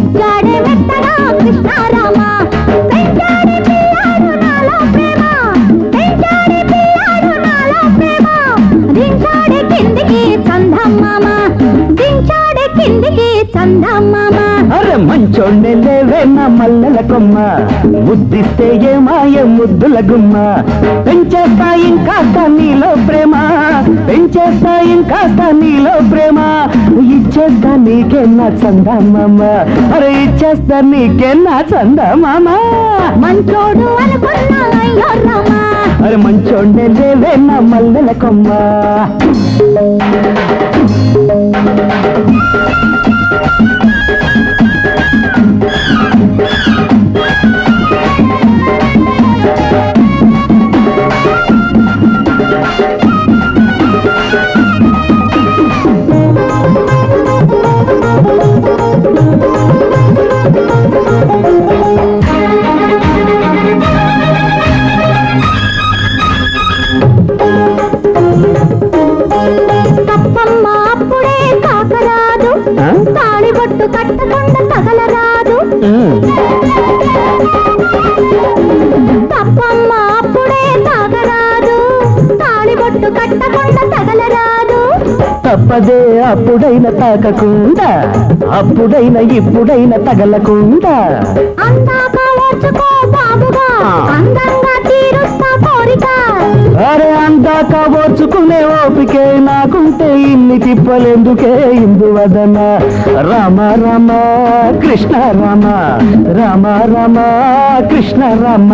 పెంచాడే వెంటనా కృష్ణారామ. పెంచాడే పిల్లాడు నాలో ప్రేమ. పెంచాడే పిల్లాడు నాలో ప్రేమ. దించాడే కిందికి చందం మామ. దించాడే కిందికి చందం మామ. అరే మంచోండెలేవే నా మల్లల కొమ్మ. ముద్దిస్తే ఏమాయ ముద్దుల గుమ్మ. పెంచేస్తా ఇంకాస్త నీలో ప్రేమ. పెంచేస్తా ఇంకాస్త నీలో ప్రేమ. ఇచ్చేస్తా నీకే నా చందమామ. అరే ఇచ్చేస్తా నీకే నా చందమామ. మంచోడు అరే మంచోండే లేవే నా మల్లెల కొమ్మ. తప్పదే అప్పుడైన తాకకుండా అప్పుడైన ఇప్పుడైన తగలకుండా. అరే అందాక ఓర్చుకునే ఓపికే నాకుంటే ఇన్ని తిప్పలేందుకే ఇందువదన? రామ రామ కృష్ణ రామ రామ రామ కృష్ణ రామ.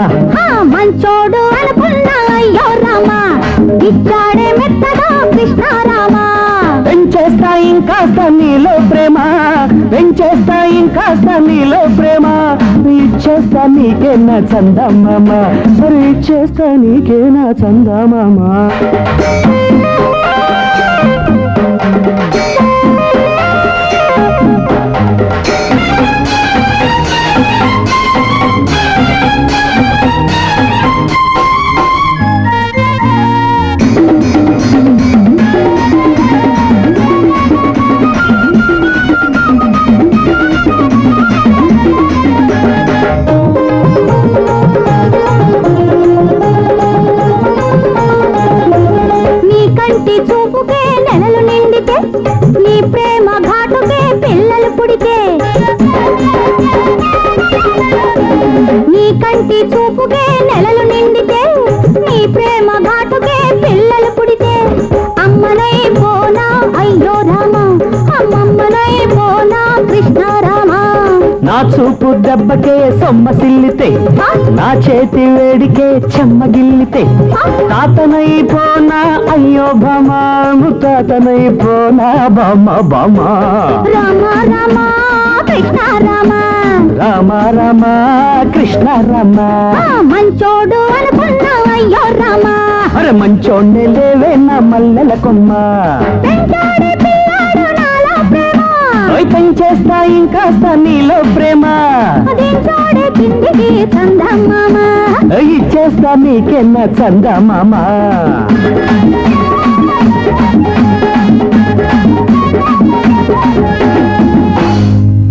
మంచోడు అనుకున్నా అయ్యో రామా. ఇచ్చాడే మెత్తగా కృష్ణారామా పెంచేస్తా ఇంకాస్త నీలో ప్రేమ. పెంచేస్తా ఇంకాస్త నీలో ప్రేమ. ఇచ్చేస్తా నీకే నా చందమామ. మరి ఇచ్చేస్తా నీకే నా చందమామ. పుడితే నీ కంటి చూపుకే నెలలు నిండి నా చూపు దెబ్బకే సొమ్మసిల్లితే నా చేతి వేడికే చెమ్మగిల్లితే తాతనైపోనా అయ్యో బామా తాతనైపోనా బామ్మ బామ్మ రామ రామ కృష్ణ రామ. రామ రామ కృష్ణ రామ. ఆ మంచోడు అనుకున్నా అయ్యో రామ. అరే మంచోండే లేవే నా మల్లెల కొమ్మ. ద్వైతం చేస్తా ఇంకాస్త నీలో ప్రేమ ఇచ్చేస్తా నీకెన్న చందా మామా